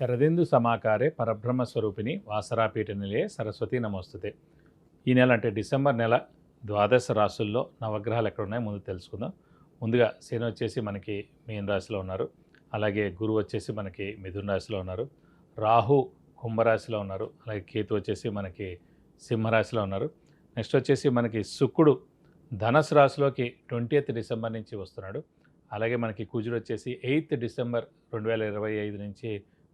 శరదిందు సమాకారే పరబ్రహ్మ స్వరూపిణి వాసరాపీఠ నిలయే సరస్వతి నమోస్తుతే. ఈ నెల అంటే డిసెంబర్ నెల ద్వాదశ రాశుల్లో నవగ్రహాలు ఎక్కడ ఉన్నాయో ముందు తెలుసుకుందాం. ముందుగా శని వచ్చేసి మనకి మీన రాశిలో ఉన్నారు. అలాగే గురువు వచ్చేసి మనకి మిథున రాశిలో ఉన్నారు. రాహు కుంభరాశిలో ఉన్నారు. అలాగే కేతు వచ్చేసి మనకి సింహరాశిలో ఉన్నారు. నెక్స్ట్ వచ్చేసి మనకి శుక్రుడు ధనసు రాశిలోకి ట్వంటీ డిసెంబర్ నుంచి వస్తున్నాడు. అలాగే మనకి కుజుడు వచ్చేసి ఎయిత్ డిసెంబర్ రెండు వేల ఇరవై ఐదు నుంచి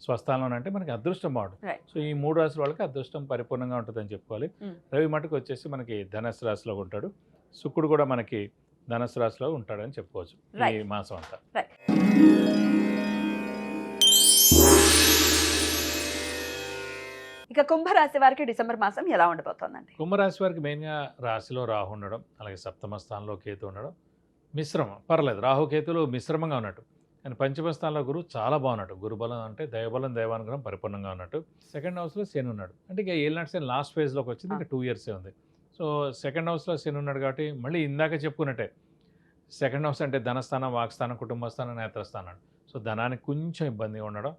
స్వస్థానంలో అంటే మనకి అదృష్టం బాగుంటుంది. Right. సో ఈ మూడు రాశుల వాళ్ళకి అదృష్టం పరిపూర్ణంగా ఉంటుందని చెప్పుకోవాలి. Mm. రవి మటుకు వచ్చేసి మనకి ధనస్సు రాశిలో ఉంటాడు. శుక్రుడు కూడా మనకి ధనస్సు రాశిలో ఉంటాడని చెప్పుకోవచ్చు. ఈ. మాసం అంతా. ఇక కుంభరాశి వారికి డిసెంబర్ మాసం ఎలా ఉండబోతోందండి? కుంభరాశి వారికి మెయిన్గా రాశిలో రాహు ఉండడం అలాగే సప్తమ స్థానంలో కేతు ఉండడం మిశ్రమం. పర్లేదు రాహు కేతులు మిశ్రమంగా ఉన్నట్టు. కానీ పంచమ స్థానంలో గురువు చాలా బాగున్నట్టు గురుబలం అంటే దైవబలం దైవానుగ్రహం పరిపూర్ణంగా ఉన్నట్టు సెకండ్ హౌస్లో శని ఉన్నాడు. అంటే ఇక ఏళ్ళనాటి శని లాస్ట్ ఫేజ్లోకి వచ్చింది. ఇంకా టూ ఇయర్సే ఉంది. సో సెకండ్ హౌస్లో శని ఉన్నాడు కాబట్టి మళ్ళీ ఇందాక చెప్పుకున్నట్టే సెకండ్ హౌస్ అంటే ధనస్థానం వాక్స్థానం కుటుంబస్థానం నేత్రస్థానం. సో ధనానికి కొంచెం ఇబ్బందిగా ఉండడం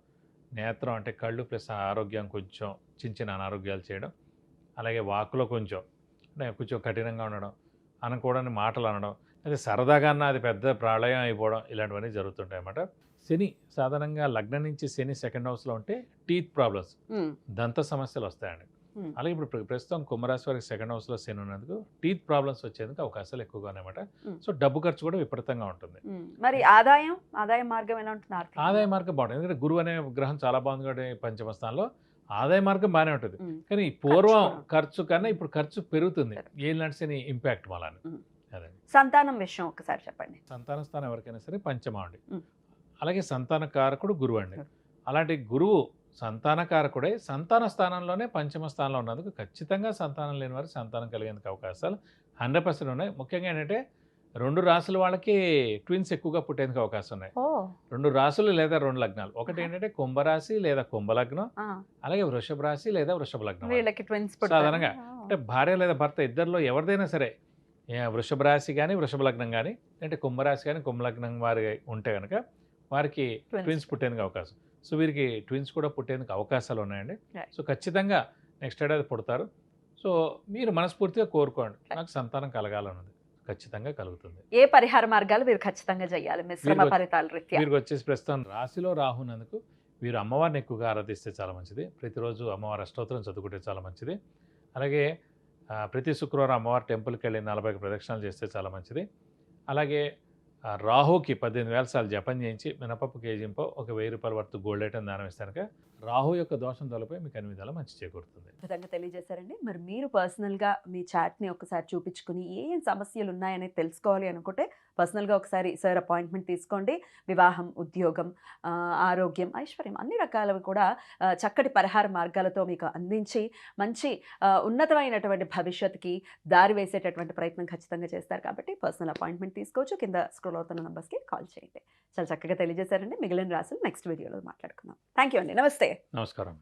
నేత్రం అంటే కళ్ళు ప్లస్ ఆరోగ్యం కొంచెం చిన్న చిన్న అనారోగ్యాలు చేయడం అలాగే వాక్కులో కొంచెం అంటే కొంచెం కఠినంగా ఉండడం అనకూడని మాటలు అనడం అయితే సరదాగా అన్న అది పెద్ద ప్రళయం అయిపోవడం ఇలాంటివన్నీ జరుగుతుంటాయి అన్నమాట శని సాధారణంగా లగ్నం నుంచి శని సెకండ్ హౌస్లో ఉంటే టీత్ ప్రాబ్లమ్స్ దంత సమస్యలు వస్తాయండి. అలాగే ఇప్పుడు ప్ర- ప్రస్తుతం కుంభరాశి వారికి సెకండ్ హౌస్లో శని ఉన్నందుకు టీత్ ప్రాబ్లమ్స్ వచ్చేందుకు అవకాశాలు ఎక్కువగా ఉన్నాయన్నమాట. సో డబ్బు ఖర్చు కూడా విపరీతంగా ఉంటుంది. మరి ఆదాయం ఆదాయ మార్గం ఎలా ఉంటుంది ఆదాయ మార్గం బాగుంటుంది ఎందుకంటే గురువు అనే గ్రహం చాలా బాగుంది కాబట్టి పంచమ స్థానంలో ఆదాయ మార్గం బాగానే ఉంటుంది. కానీ పూర్వం. ఖర్చు కన్నా ఇప్పుడు ఖర్చు పెరుగుతుంది పెరుగు. ఏం నడిచిన ఇంపాక్ట్ మళ్ళీ. అదే సంతానం విషయం ఒకసారి చెప్పండి. సంతాన స్థానం ఎవరికైనా సరే పంచమా అండి ఉమ్. అలాగే సంతాన కారకుడు గురువు అండి. అలాంటి గురువు సంతాన కారకుడే సంతాన స్థానంలోనే పంచమ స్థానంలో ఉన్నందుకు ఖచ్చితంగా సంతానం లేని వారికి సంతానం కలిగేందుకు అవకాశాలు హండ్రెడ్ పర్సెంట్ ఉన్నాయి. ముఖ్యంగా ఏంటంటే రెండు రాసుల వాళ్ళకి ట్విన్స్ ఎక్కువగా పుట్టేందుకు అవకాశం ఉన్నాయి. రెండు రాసులు లేదా రెండు లగ్నాలు. ఒకటి ఏంటంటే కుంభరాశి లేదా కుంభలగ్నం అలాగే వృషభ రాశి లేదా వృషభ లగ్నం సాధారణంగా. అంటే భార్య లేదా భర్త ఇద్దరిలో ఎవరిదైనా సరే వృషభ రాశి కానీ వృషభ లగ్నం కానీ అంటే కుంభరాశి కానీ కుంభలగ్నం వారి ఉంటే కనుక వారికి ట్విన్స్ పుట్టేందుకు అవకాశం. సో వీరికి ట్విన్స్ కూడా పుట్టేందుకు అవకాశాలు ఉన్నాయండి. సో ఖచ్చితంగా నెక్స్ట్ ఏడాది పుడతారు. సో మీరు మనస్ఫూర్తిగా కోరుకోండి. నాకు సంతానం కలగాలన్నది ఖచ్చితంగా కలుగుతుంది. ఏ పరిహార మార్గాలు వీరు ఖచ్చితంగా చేయాలి మిశ్రమ ఫలితాల రీత్యా? వీరికి వచ్చేసి ప్రస్తుతం రాశిలో రాహునందుకు వీరు అమ్మవారిని ఎక్కువగా ఆరాధిస్తే చాలా మంచిది. ప్రతిరోజు అమ్మవారి అష్టోత్తరం చదువుకుంటే చాలా మంచిది. అలాగే ప్రతి శుక్రవారం అమ్మవారి టెంపుల్కి వెళ్ళి నలభై ప్రదక్షిణాలు చేస్తే చాలా మంచిది. అలాగే రాహుకి పద్దెనిమిది వేల సార్లు జపం చేయించి మినపప్పు కేజీంపో ఒక వెయ్యి రూపాయల వరకు గోల్డ్ ఐటమ్ దానం ఇస్తానుక రాహు యొక్క దోషం తొలపై మీకు అన్ని విధాలా మంచి చేకూరుతుంది. విధంగా తెలియజేశారండి. మరి మీరు పర్సనల్గా మీ చాట్ని ఒకసారి చూపించుకుని ఏం సమస్యలు ఉన్నాయని తెలుసుకోవాలి అనుకుంటే పర్సనల్గా ఒకసారి సార్ అపాయింట్మెంట్ తీసుకోండి. వివాహం ఉద్యోగం ఆరోగ్యం ఐశ్వర్యం అన్ని రకాలవి కూడా చక్కటి పరిహార మార్గాలతో మీకు అందించి మంచి ఉన్నతమైనటువంటి భవిష్యత్తుకి దారి వేసేటటువంటి ప్రయత్నం ఖచ్చితంగా చేస్తారు కాబట్టి పర్సనల్ అపాయింట్మెంట్ తీసుకోవచ్చు. కింద స్క్రోల్ అవుతున్న నంబర్స్కి కాల్ చేయండి. చాలా చక్కగా తెలియజేశారండి. మిగిలిన రాసులు నెక్స్ట్ వీడియోలో మాట్లాడుకుందాం. థ్యాంక్ యూ అండి. నమస్తే. నమస్కారం.